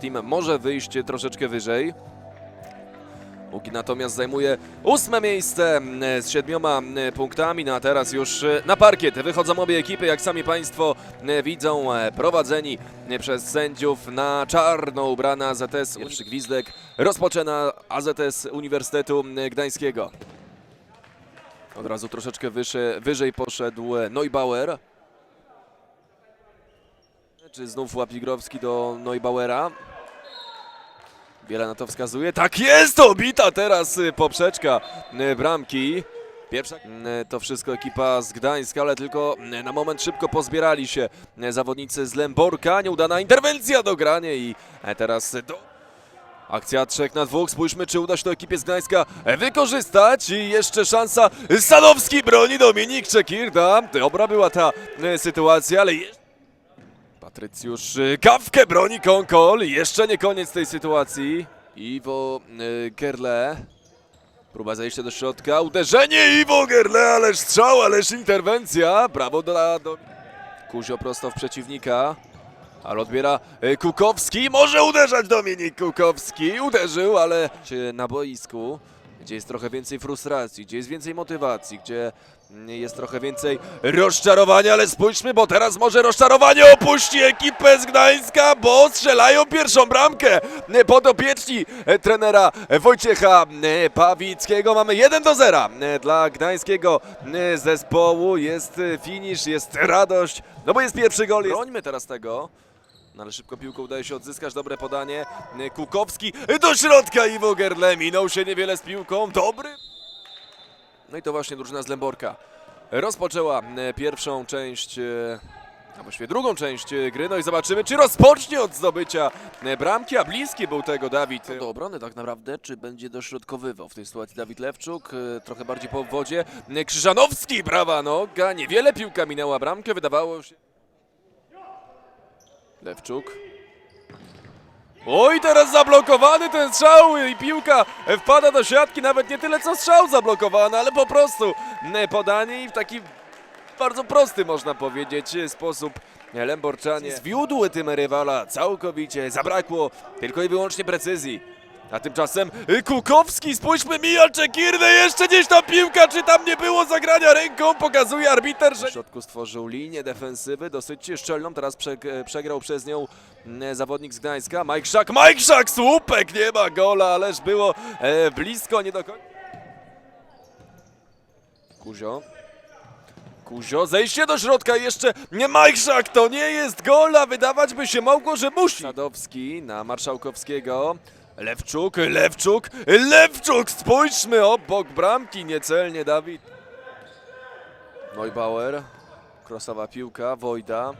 Team może wyjść troszeczkę wyżej. Łuki natomiast zajmuje ósme miejsce mm, z siedmioma mm, punktami, no a teraz już e, na parkiet wychodzą obie ekipy, jak sami Państwo e, widzą, e, prowadzeni e, przez sędziów na czarno ubrana AZS. Pierwszy gwizdek rozpoczyna AZS Uniwersytetu Gdańskiego. Od razu troszeczkę wyżej, wyżej poszedł e, Neubauer. Czy znów Łapigrowski do Neubauera? Wiele na to wskazuje. Tak jest! Obita teraz y, poprzeczka y, bramki. Pierwsza y, to wszystko ekipa z Gdańska, ale tylko na moment szybko pozbierali się zawodnicy z Lęborka. Nieudana interwencja do grania i e, teraz do... Akcja trzech na dwóch. Spójrzmy, czy uda się to ekipie z Gdańska e, wykorzystać. I jeszcze szansa. Stanowski broni Dominik Czekirda. Dobra była ta e, sytuacja, ale jeszcze... Patrycjusz y, kawkę broni Konkol. Jeszcze nie koniec tej sytuacji. Iwo y, Gerle. Próba zejścia do środka. Uderzenie Iwo Gerle, ależ strzał, ależ interwencja. Brawo dla do... Kuzio prosto w przeciwnika. Ale odbiera y, Kukowski. Może uderzać Dominik Kukowski. Uderzył, ale na boisku, gdzie jest trochę więcej frustracji, gdzie jest więcej motywacji, gdzie mm, jest trochę więcej rozczarowania, ale spójrzmy, bo teraz może rozczarowanie opuści ekipę z Gdańska, bo strzelają pierwszą bramkę podopieczni e, trenera Wojciecha e, Pawickiego. Mamy 1 do 0 e, dla gdańskiego zespołu. Jest finisz, jest radość, no bo jest pierwszy gol. Brońmy teraz tego. No ale szybko piłką udaje się odzyskać, dobre podanie. Kukowski do środka Iwo Gerle, minął się niewiele z piłką, dobry. No i to właśnie drużyna z Lęborka rozpoczęła e, pierwszą część, e, a właściwie drugą część e, gry. No i zobaczymy, czy rozpocznie od zdobycia bramki, a bliski był tego Dawid. e, Do obrony tak naprawdę, czy będzie dośrodkowywał w tej sytuacji Dawid Lewczuk, trochę bardziej po obwodzie. Krzyżanowski, prawa noga, niewiele piłka minęła bramkę, wydawało się... Lewczuk. Oj, teraz zablokowany ten strzał i piłka wpada do siatki, nawet nie tyle co strzał zablokowany, ale po prostu mm, podanie i w taki bardzo prosty można powiedzieć sposób Lęborczanie zwiódły tym rywala całkowicie, zabrakło tylko i wyłącznie precyzji. A tymczasem y, Kukowski, spójrzmy, mija Czekirdę, jeszcze gdzieś tam piłka, czy tam nie było zagrania ręką, pokazuje arbiter, że... W środku stworzył linię defensywy, dosyć szczelną, teraz prze- przegrał przez nią mm, zawodnik z Gdańska, Mike Szak, Mike Szak, słupek, nie ma gola, ależ było e, blisko, nie do. Kuzio. Kuzio, zejście do środka jeszcze nie Szak, to nie jest gol, a wydawać by się mogło, że musi. Sadowski na Marszałkowskiego. Lewczuk, Lewczuk, Lewczuk, spójrzmy, obok bramki, niecelnie Dawid. Neubauer, krosowa piłka, Wojda.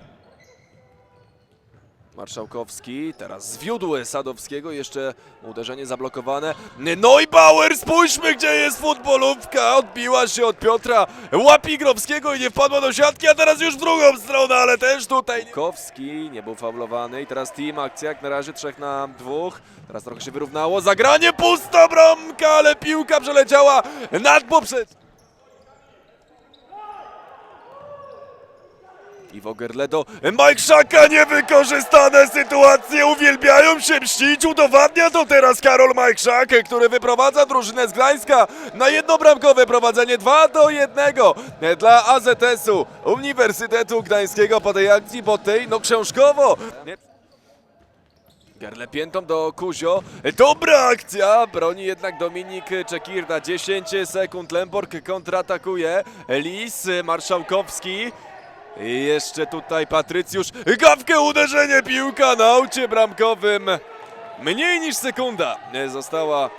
Marszałkowski, teraz zwiódł Sadowskiego, jeszcze uderzenie zablokowane. Neubauer, spójrzmy gdzie jest futbolówka, odbiła się od Piotra Łapigrowskiego i nie wpadła do siatki, a teraz już w drugą stronę, ale też tutaj... Kowski nie był faulowany i teraz team, akcja jak na razie trzech na dwóch, teraz trochę się wyrównało, zagranie, pusta bramka, ale piłka przeleciała nad poprzed... Iwo Gerledo, Mike Szaka, niewykorzystane sytuacje, uwielbiają się mścić, udowadnia to teraz Karol Mike Szak, który wyprowadza drużynę z Gdańska na jednobramkowe prowadzenie 2 do 1 dla AZS-u Uniwersytetu Gdańskiego po tej akcji, po tej, no książkowo. Gerle piętą do Kuzio. Dobra akcja! Broni jednak Dominik Czekirda. 10 sekund. Lemborg kontratakuje. Lis, Marszałkowski. I jeszcze tutaj Patrycjusz. Gawkę uderzenie piłka na aucie bramkowym. Mniej niż sekunda została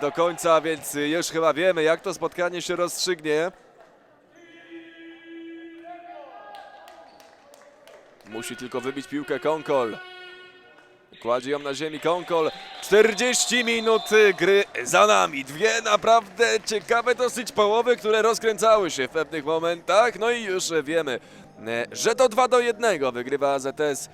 do końca, więc już chyba wiemy, jak to spotkanie się rozstrzygnie. Musi tylko wybić piłkę Konkol. Kładzie ją na ziemi Konkol. 40 minut gry za nami. Dwie naprawdę ciekawe dosyć połowy, które rozkręcały się w pewnych momentach. No i już wiemy, e, że to 2 do 1 wygrywa AZS